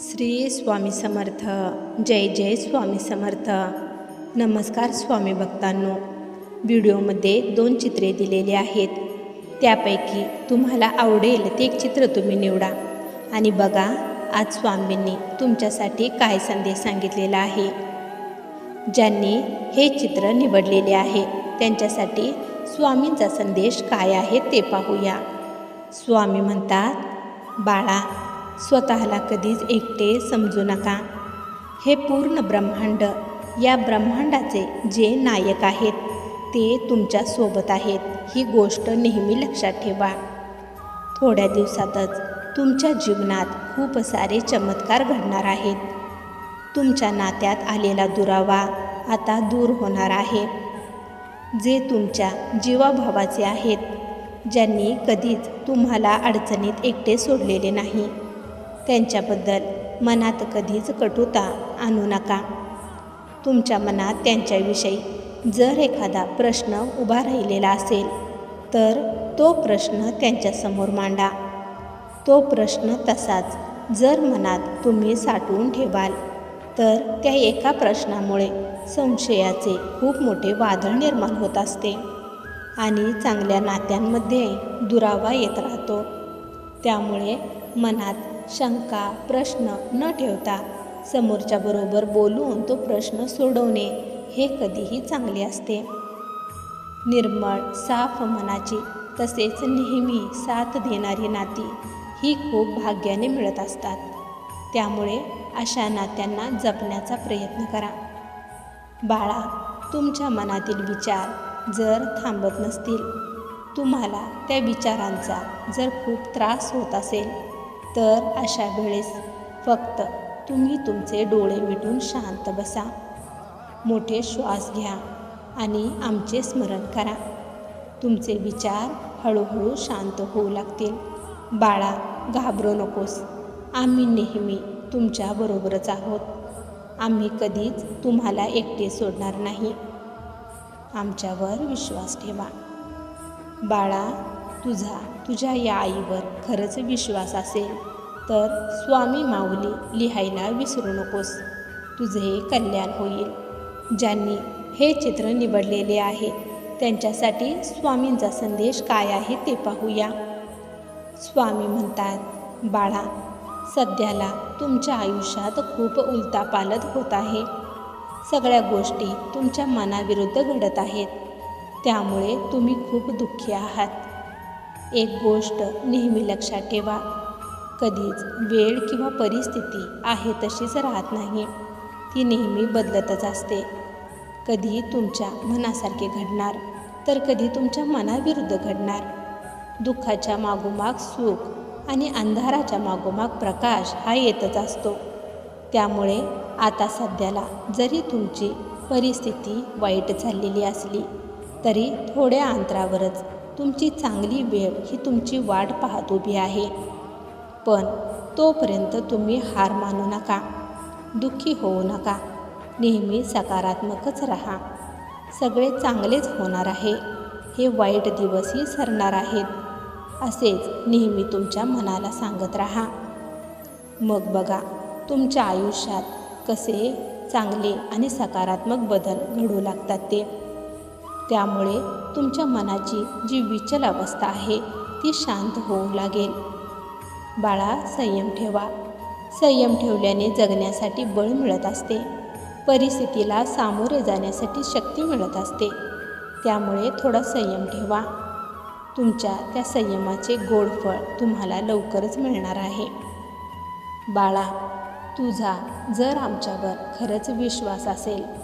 श्री स्वामी समर्थ. जय जय स्वामी समर्थ. नमस्कार स्वामी भक्तांनो. व्हिडिओमध्ये दोन चित्रे दिलेली आहेत. त्यापैकी तुम्हाला आवडेल ते एक चित्र तुम्ही निवडा. आणि बघा आज स्वामींनी तुमच्यासाठी काय संदेश सांगितलेला आहे. ज्यांनी हे चित्र निवडलेले आहे त्यांच्यासाठी स्वामींचा संदेश काय आहे ते पाहूया. स्वामी म्हणतात बाळा स्वतःला कधीच एकटे समजू नका. हे पूर्ण ब्रह्मांड या ब्रह्मांडाचे जे नायक आहेत ते तुमच्यासोबत आहेत ही गोष्ट नेहमी लक्षात ठेवा. थोड्या दिवसातच तुमच्या जीवनात खूप सारे चमत्कार घडणार आहेत. तुमच्या नात्यात आलेला दुरावा आता दूर होणार आहे. जे तुमच्या जीवाभावाचे आहेत ज्यांनी कधीच तुम्हाला अडचणीत एकटे सोडलेले नाही. त्यांच्याबद्दल मनात कधीच कटुता आणू नका. तुमच्या मनात त्यांच्याविषयी जर एखादा प्रश्न उभा राहिलेला असेल तर तो प्रश्न त्यांच्यासमोर मांडा. तो प्रश्न तसाच जर मनात तुम्ही साठवून ठेवाल तर त्या एका प्रश्नामुळे संशयाचे खूप मोठे वादळ निर्माण होत असते आणि चांगल्या नात्यांमध्ये दुरावा येत राहतो. त्यामुळे मनात शंका प्रश्न न ठेवता समोरच्या बरोबर बोलून तो प्रश्न सोडवणे हे कधीही चांगले असते. निर्मळ साफ मनाची तसेच नेहमी साथ देणारी नाती ही खूप भाग्याने मिळत असतात. त्यामुळे अशा नात्यांना जपण्याचा प्रयत्न करा. बाळा तुमच्या मनातील विचार जर थांबत नसतील तुम्हाला त्या विचारांचा जर खूप त्रास होत असेल तर अशा वेळेस फक्त तुम्ही तुमचे डोळे मिटून शांत बसा. मोठे श्वास घ्या आणि आमचे स्मरण करा. तुमचे विचार हळूहळू शांत होऊ लागतील. बाळा घाबरू नकोस. आम्ही नेहमी तुमच्याबरोबरच आहोत. आम्ही कधीच तुम्हाला एकटे सोडणार नाही. आमच्यावर विश्वास ठेवा. बाळा तुझा तुझ्या या आईवर खरंच विश्वास असेल तर स्वामी माऊली लिहायला विसरू नकोस. तुझे कल्याण होईल. ज्यांनी हे चित्र निवडलेले आहे त्यांच्यासाठी स्वामींचा संदेश काय आहे ते पाहूया. स्वामी म्हणतात बाळा सध्याला तुमच्या आयुष्यात खूप उलतापालत होत आहे. सगळ्या गोष्टी तुमच्या मनाविरुद्ध घडत आहेत. त्यामुळे तुम्ही खूप दुःखी आहात. एक गोष्ट नेहमी लक्षात ठेवा. कधीच वेळ किंवा परिस्थिती आहे तशीच राहत नाही. ती नेहमी बदलतच असते. कधी तुमच्या मनासारखे घडणार तर कधी तुमच्या मनाविरुद्ध घडणार. दुःखाच्या मागोमाग सुख आणि अंधाराच्या मागोमाग प्रकाश हा येतच असतो. त्यामुळे आता सध्याला जरी तुमची परिस्थिती वाईट झालेली असली तरी थोड्या अंतरावरच तुमची चांगली वेळ ही तुमची वाट पाहत उभी आहे. पण तोपर्यंत तुम्ही हार मानू नका दुःखी होऊ नका नेहमी सकारात्मकच राहा. सगळे चांगलेच होणार आहे. हे वाईट दिवसही सरणार आहेत. असेच नेहमी तुमच्या मनाला सांगत राहा. मग बघा तुमच्या आयुष्यात कसे चांगले आणि सकारात्मक बदल घडू लागतात ते. त्यामुळे तुमच्या मनाची जी विचल अवस्था आहे ती शांत होऊ लागेल. बाळा संयम ठेवा. संयम ठेवल्याने जगण्यासाठी बळ मिळत असते. परिस्थितीला सामोरे जाण्यासाठी शक्ती मिळत असते. त्यामुळे थोडा संयम ठेवा. तुमच्या त्या संयमाचे गोड फळ तुम्हाला लवकरच मिळणार आहे. बाळा तुझा जर आमच्यावर खरंच विश्वास असेल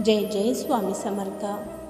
जय जय स्वामी समर्थ.